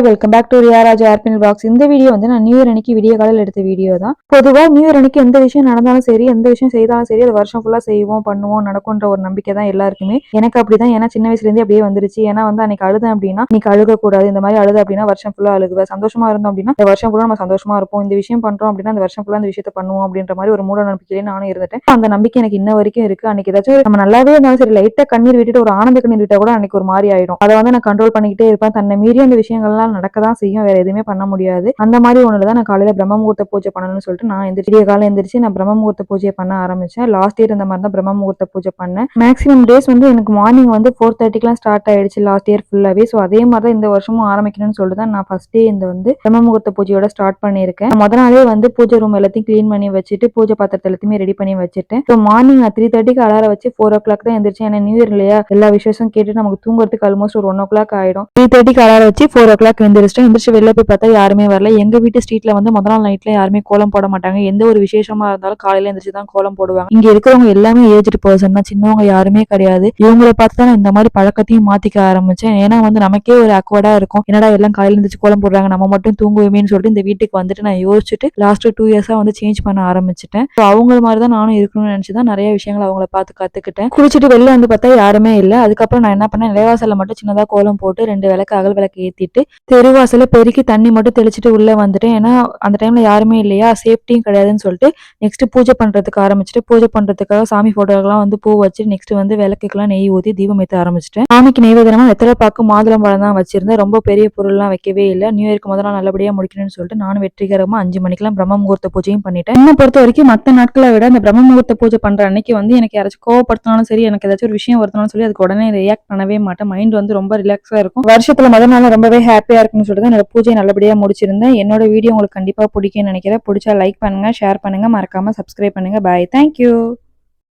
Hi welcome back to Riyaraj airpin box இந்த video வந்து நான் நியூ இயர் அன்னைக்கு விடிய காலையில் எடுத்த வீடியோ தான். பொதுவாக நியூ இயர் அன்னைக்கு எந்த விஷயம் நடந்தாலும் சரி எந்த விஷயம் செய்தாலும் சரி அது வருஷம் ஃபுல்லாக செய்வோம் பண்ணுவோம் நடக்கும்ன்ற ஒரு நம்பிக்கை தான் எல்லாருக்குமே. எனக்கு அப்படி தான் ஏன்னா சின்ன வயசுலேருந்தே அப்படியே வந்துருச்சு. ஏன்னா வந்து அன்னைக்கு அழுதேன் அப்படின்னா இன்னைக்கு அழுகக்கூடாது. இந்த மாதிரி அழுது அப்படின்னா வருஷம் ஃபுல்லாக அழுகுவேன். சந்தோஷமா இருந்தோம் அப்படின்னா இந்த வருஷம் ஃபுல்லாக நம்ம சந்தோஷமா இருப்போம். இந்த விஷயம் பண்ணுறோம் அப்படின்னா அந்த வருஷம் ஃபுல்லாக அந்த விஷயத்தை பண்ணுவோம் அப்படின்ற மாதிரி ஒரு மூட நம்பிக்கையிலே நானும் இருந்துட்டேன். அந்த நம்பிக்கை எனக்கு இன்ன வரைக்கும் இருக்கு. அன்னைக்கு ஏதாச்சும் நம்ம நல்லாவே இருந்தாலும் சரி லைட்டாக கண்ணீர் விட்டுட்டு ஒரு ஆனந்த கண்ணீர் விட்டால் கூட அன்னைக்கு ஒரு மாதிரி ஆயிடும். அதை வந்து நான் கண்ட்ரோல் பண்ணிக்கிட்டே இருப்பேன். தன்னை மீறி அந்த விஷயங்கள்லாம் நடக்க தான் செய்யும். வேற எதுவுமே பண்ண முடியாது. அந்த மாதிரி ஒன்றுல தான் நான் காலையில பிரம்ம முகூர்த்த பூஜை பண்ணணும்னு சொல்லிட்டு நான் எந்திரிச்சு விடிய காலம் எந்திரிச்சு நான் பிரம்ம முகூர்த்த பூஜை பண்ண ஆரம்பிச்சேன். லாஸ்ட் இயர் இந்த மாதிரி தான் பிரம்ம முகூர்த்த பூஜை பண்ணேன். மேக்ஸிமம் டேஸ் வந்து எனக்கு மார்னிங் வந்து ஃபோர் தேர்ட்டிக்குலாம் ஸ்டார்ட் ஆயிடுச்சு லாஸ்ட் இயர் ஃபுல்லாகவே ஸோ அதே மாதிரி தான் இந்த வருஷமும் ஆரம்பிக்கணும்னு சொல்லிட்டு தான் நான் ஃபர்ஸ்ட் டே இந்த வந்து பிரம்ம முகூர்த்த பூஜையோட ஸ்டார்ட் பண்ணியிருக்கேன். முத நாளே வந்து பூஜை ரூம் எல்லாத்தையும் க்ளீன் பண்ணி வச்சுட்டு பூஜை பாத்திரத்தை எல்லாத்தையுமே ரெடி பண்ணி வச்சுட்டேன். ஸோ மார்னிங் நான் த்ரீ தேர்ட்டிக்கு அலார வச்சு ஃபோர் ஓ கிளாக் தான் எந்திரிச்சேன். ஏன்னா நியூ இயர் இல்லையா? எல்லா விஷயம் கேட்டு நமக்கு தூங்குறதுக்கு ஆல்மோஸ்ட் ஒரு ஒன் ஓ கிளாக் ஆயிடும் த்ரீ தேர்ட்டிக்கு அலாரம் வச்சு ஃபோர் ஓ கிளாக் எந்திரிச்சிட்டேன். எந்திரிச்சு வெளில போய் பார்த்தா யாருமே வரல. எங்கள் வீட்டு ஸ்ட்ரீட்ல வந்து முதல் நாள் நைட்ல யாருமே கோலம் போட மாட்டாங்க. எந்த ஒரு விசேஷமாக இருந்தாலும் காலையில் எந்திரிச்சு தான் கோலம் போடுவாங்க. இங்கே இருக்கிறவங்க எல்லாமே ஏஜ்டு பர்சன் தான். சின்னவங்க யாருமே கிடையாது. இவங்கள பார்த்து தான் இந்த மாதிரி பழக்கத்தையும் மாற்றிக்க ஆரம்பித்தேன் ஏன்னா வந்து நமக்கே ஒரு அக்வர்டாக இருக்கும். என்னடா எல்லாம் காலையில் எந்திரிச்சு கோலம் போடுறாங்க? நம்ம மட்டும் தூங்குவோமேன்னு சொல்லிட்டு இந்த வீட்டுக்கு வந்துட்டு நான் யோசிச்சுட்டு லாஸ்ட் டூ இயர்ஸாக வந்து சேஞ்ச் பண்ண ஆரம்பிச்சிட்டேன். ஸோ அவங்கள மாதிரி தான் நானும் இருக்கணும்னு நினச்சி தான் நிறைய விஷயங்கள் அவங்கள பார்த்து கற்றுக்கிட்டேன் குளிச்சுட்டு வெளில வந்து பார்த்தா யாருமே இல்லை. அதுக்கப்புறம் நான் என்ன பண்ணேன்? நிலைவாசலில் மட்டும் சின்னதாக கோலம் போட்டு ரெண்டு விளக்கு அகல் விளக்கு ஏற்றிட்டு தெருவாசல பெருக்கி தண்ணி மட்டும் தெளிச்சுட்டு உள்ளே வந்துட்டேன். ஏன்னா அந்த டைமில் யாருமே இல்லையா? சேஃப்டியும் கிடையாதுன்னு சொல்லிட்டு நெக்ஸ்ட் பூஜை பண்ணுறதுக்கு ஆரம்பிச்சுட்டு பூஜை பண்ணுறதுக்காக சாமி ஃபோட்டோக்கெல்லாம் வந்து பூ வச்சு நெக்ஸ்ட் வந்து விளக்குக்கெல்லாம் நெய் ஊற்றி தீபம் ஏற்ற ஆரம்பிச்சிட்டேன். சாமிக்கு நெய்வேதனமாக வெத்தலை பாக்கு மாதுளம் பழம் தான் வச்சிருந்தேன். ரொம்ப பெரிய பொருள்லாம் வைக்கவே இல்லை. நியூ இயர்க்கு முதல்ல நல்லபடியாக முடிக்கணும்னு சொல்லிட்டு நானும் வெற்றிகரமாக அஞ்சு மணிக்கெல்லாம் பிரம்ம முகூர்த்த பூஜையும் பண்ணிட்டேன். என்னை பொறுத்த வரைக்கும் மற்ற நாட்களை விட அந்த பிரம்ம முகூர்த்த பூஜை பண்ற அன்னைக்கு வந்து எனக்கு யாராச்சும் கோவப்படுத்தினாலும் சரி எனக்கு ஏதாச்சும் ஒரு விஷயம் வருத்தினாலும் சொல்லி அதுக்கு உடனே ரியாக்ட் பண்ணவே மாட்டேன். மைண்ட் வந்து ரொம்ப ரிலாக்ஸாக இருக்கும். வருஷத்தில் முதல் நாள் ரொம்பவே ஹாப்பியாக ஹாப்பியா இருக்கும்னு சொல்லிட்டு தான் என்னோட பூஜை நல்லபடியா முடிச்சிருந்தேன். என்னோட வீடியோ உங்களுக்கு கண்டிப்பா பிடிக்கும்னு நினைக்கிறேன். பிடிச்சா லைக் பண்ணுங்க ஷேர் பண்ணுங்க. மறக்காம சப்ஸ்கிரைப் பண்ணுங்க. Bye thank you